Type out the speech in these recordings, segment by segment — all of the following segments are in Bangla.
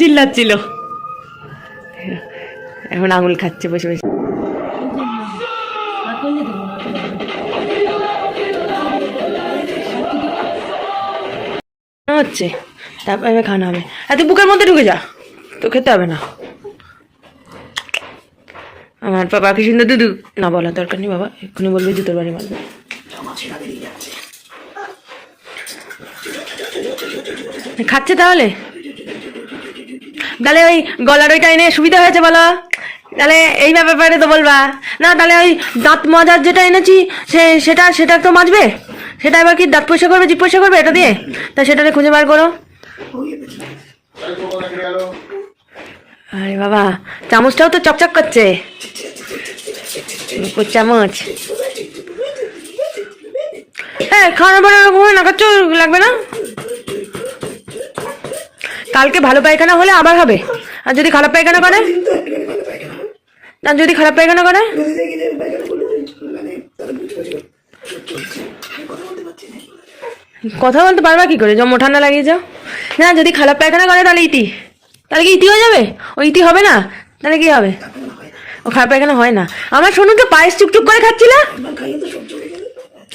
চিল্লাচ্ছিল। এখন আঙুল খাচ্ছে, বসে বসে। হচ্ছে, তারপরে খাওয়ানো হবে। আর তুই বুকের মধ্যে ঢুকে যা, তো খেতে হবে না। আমার বাবা কি সুন্দর দুধু, না বলা দরকার নেই বাবা, এক্ষুনি বলবে জুতোর বাড়ি মারবে। খাচ্ছে তাহলে? তাহলে ওই গলার ওইটা এনে সুবিধা হয়েছে বলো? তাহলে এই ব্যাপারে তো বলবা। না, তাহলে ওই দাঁত মাজার যেটা এনেছি, সে, সেটা সেটা তো মাজবে? সেটা এবার কি দাঁত পয়সা করবে, জিপ পয়সা করবে এটা দিয়ে? তা সেটাকে খুঁজে বার করো। আরে বাবা, চামচটাও তো চকচক করছে। চামচ। হ্যাঁ খাওয়ানোর পরে ওরকম না লাগবে না? কালকে ভালো পায়খানা হলে আবার হবে? আর যদি খারাপ পায়খানা করে? আর যদি খারাপ পায়খানা করে? কথা বলতে পারবা কি করে? জম্ম ঠান্ডা লাগিয়ে যাও। না, যদি খারাপ পায়খানা করে তাহলে ইতি। তাহলে কি ইতি হয়ে যাবে? ও ইতি হবে না? তাহলে কি হবে? ও খারাপ পায়খানা হয় না। আমার তো পায়েস চুকচুক করে খাচ্ছিল?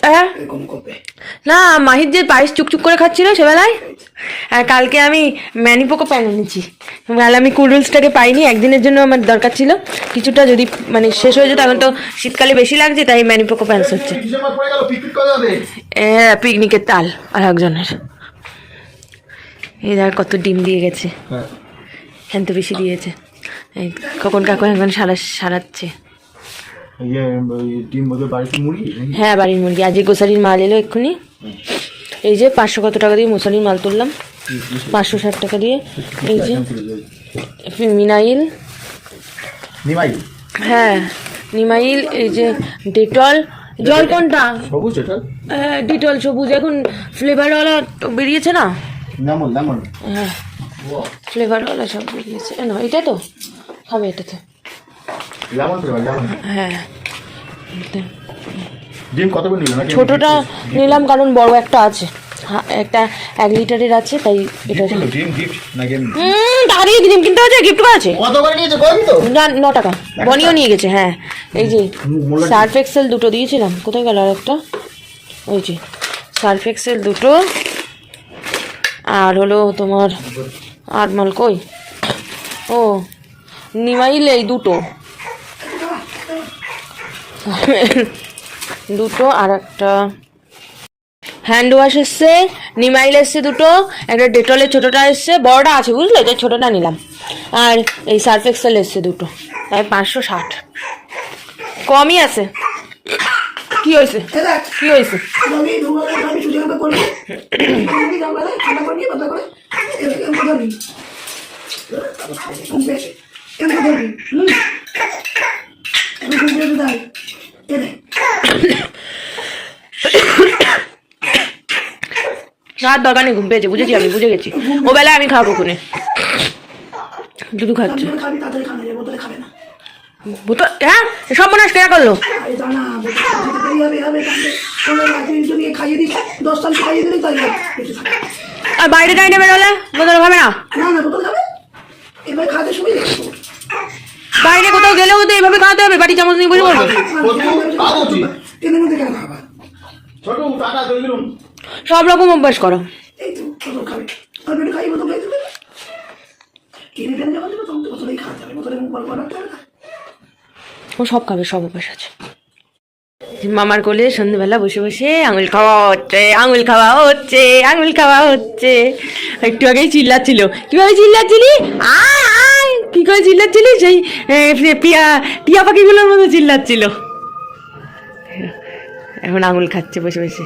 হ্যাঁ? না, মাহির যে পায়েস চুকচুক করে খাচ্ছিল সেবেলায়? আর কালকে আমি ম্যানিপোকো প্যান এনেছি। তাহলে আমি কুলড্রিঙ্কসটাকে পাইনি একদিনের জন্য আমার দরকার ছিল। কিছুটা যদি মানে শেষ হয়ে যেত এখন তো শীতকালে বেশি লাগছে তাই ম্যানিপোকো প্যান্স হচ্ছে। হ্যাঁ পিকনিকের তাল আর একজনের। এই কত ডিম দিয়ে গেছে। হ্যাঁ। তো বেশি দিয়েছে। এই কখন কাকু এখন সারা সারাচ্ছে। ইয়ে? হ্যাঁ বাড়ির মুরগি আজকে গোসারির মাল এলো এক্ষুনি। এই যে পাঁচশো কত টাকা দিয়ে মশারির মাল তুললাম? পাঁচশো ষাট টাকা দিয়ে। এই যে মিনাইল। হ্যাঁ নিমাইল এই যে ডেটল। জল কোনটা? সবুজ এটা? হ্যাঁ ডিটল সবুজ। এখন ফ্লেভারওয়ালা বেরিয়েছে না? হ্যাঁ ফ্লেভারওয়ালা সব বেরিয়েছে। না এটা তো? খাবে এটা তো হ্যাঁ। ডিম কত করে নিল? নাকি ছোটটা নিলাম কারণ বড় একটা আছে। একটা এক লিটারের আছে তাই এটা ডিম গিফট নাকি? হুম দাঁড়িয়ে ডিম কিনতে আছে গিফট আছে? কত করে নিয়েছে কই তো। না ন টাকা। বনিও নিয়ে গেছে হ্যাঁ। এই যে সার্ফ এক্সেল দুটো দিয়েছিলাম। কোথায় গেল আর একটা ওই যে সার্ফ এক্সেল দুটো। আর হলো তোমার আর মাল কই? ও নিমাইল এই দুটো। দুটো আর একটা হ্যান্ড ওয়াশ এসছে নিমাইল এসছে দুটো একটা ডেটলের ছোটোটা এসছে বড়টা আছে বুঝলে? যে ছোটোটা নিলাম। আর এই সার্ফ এক্সেল এসছে দুটো তাই পাঁচশো ষাট। কমই আছে। কি হয়েছে? কি হয়েছে ধুমালে আমি সুযোগ করে করব আমি জানলা ঠান্ডা করে নিয়ে কথা করে এরকম কথা নেই বেশ এরকম কথা নেই হুম আমি খুব বেশি দাই এনে রাত দরকার নেই ঘুম পেয়েছে, বুঝেছি আমি, বুঝে গেছি। ও বেলায় আমি খাব কোনে দুধু খাচ্ছে। হ্যাঁ সব করল? আরে বাইরে বাইরে কোথাও গেলেও তো এইভাবে খাওয়াতে হবে? বাটি চামচ নিয়ে বসে পড়বে? সব রকম অভ্যাস করো। ও সব খাবে সব অভ্যাস আছে। মামার কোলে সন্ধ্যেবেলা বসে বসে আঙুল খাওয়া হচ্ছে আঙুল খাওয়া হচ্ছে আঙুল খাওয়া হচ্ছে। একটু আগেই চিল্লাচ্ছিল। কীভাবে চিল্লাচ্ছিলি? কি করে চিল্লাচ্ছিলি? সেই টিয়া টিয়া পাখিগুলোর মতো চিল্লাচ্ছিল। এখন আঙুল খাচ্ছে বসে বসে।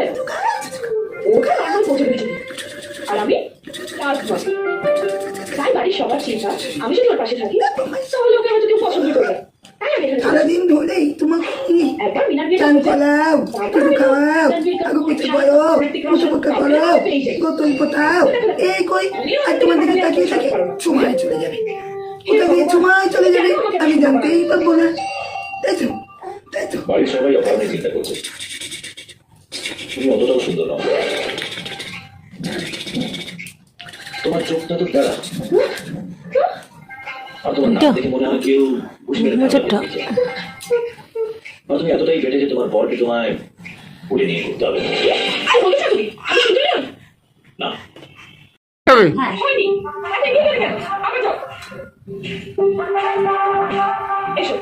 আমি যদি ওর পাশে থাকি তাহলে ওকে হয়তো কেউ পছন্দ করবে। আমি সারাদিন ধরেই তোমাকে চান বসে- কিছু খাওয়াও আগু কিছু করো কিছু পক্কা করো গোতন কোথাও এই কই আর তোমার দিকে তাকিয়ে থাকে সময় চলে যাবে। কোথা দিয়ে সময় চলে যাবে আমি জানতেই পারব না। তাই তো তাই তো। বাড়ির সবাই অকারণে চিন্তা করছে। তুমি অতটাও সুন্দর নও। তোমার চোখটা তো তারা তুমি এতটাই বেটে যে তোমার তোমায় উড়ে নিয়ে হবে। না। কেন এসো।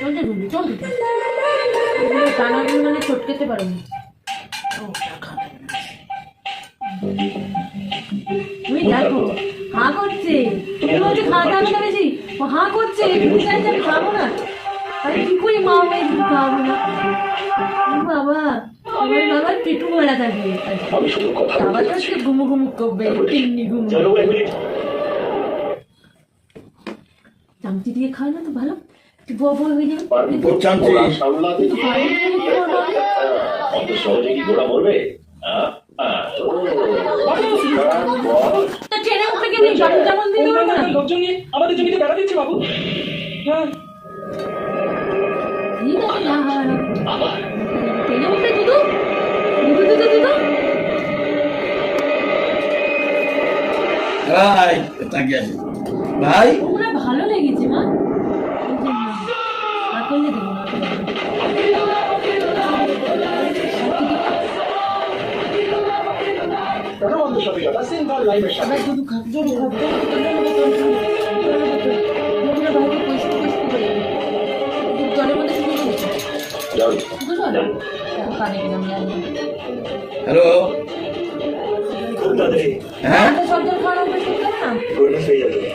চলতে চলতে মানে ছটকেতে পারো না তুমি দেখো হা করছে। তুমি বলছে খাওয়া না বেশি ও হা করছে তুমি চাইছে আমি খাব না। আরে কি করি মা মেয়ে খাব না? বাবা আমার বাবার পেটু ভরা থাকে। ঘুমু ঘুমু করবে তিন্নি ঘুমু চামচি দিয়ে খায় না তো ভালো। অত সহজে কি ঘোড়া মরবে? আমাদের জমিতে বেড়া দিচ্ছে বাবু। আবার ভাই ভালো শুধু হ্যালো? হ্যাঁ?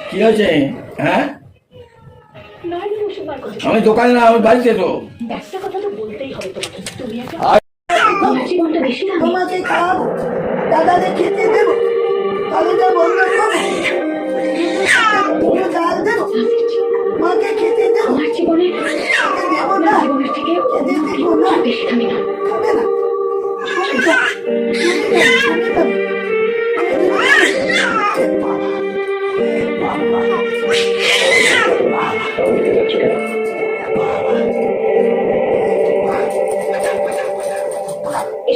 কি হয়েছে? হ্যাঁ? আমি দোকানে না আমি বাড়িতে তো। একটা কথা তো বলতেই হবে তোমাকে। তুমি একটা আর- তোমার জীবনটা বেশি দামি তোমাকে খাওয়াবো দাদাকে খেতে দেবো তো বন্ধ দুটো ডাল দেবো। মাকে খেতে দেবো। দেবো না। খেতে দেবো না। খাবে না। তুমি খাও।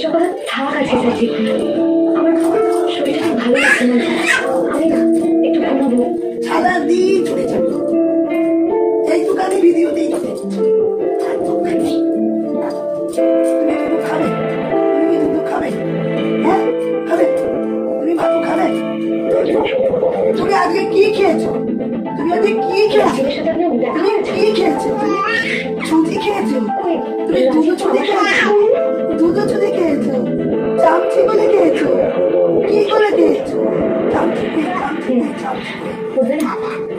এসব কথা থাক আছে চাচি আমার শরীরটা ভালো লাগছে না। আমি একটু ঘুমাবো। সারাদিন চলে যাবে এই দোকানে ভিডিওতেই চলে। তুমি হ্যাঁ? তুমি আজকে কি খেয়েছো? তুমি আজকে কি খেয়েছো? সাথে তুমি কি খেয়েছো? তুমি? ছুটি খেয়েছো? তুমি দুটো ছুটি খেয়েছো? 我真麻烦。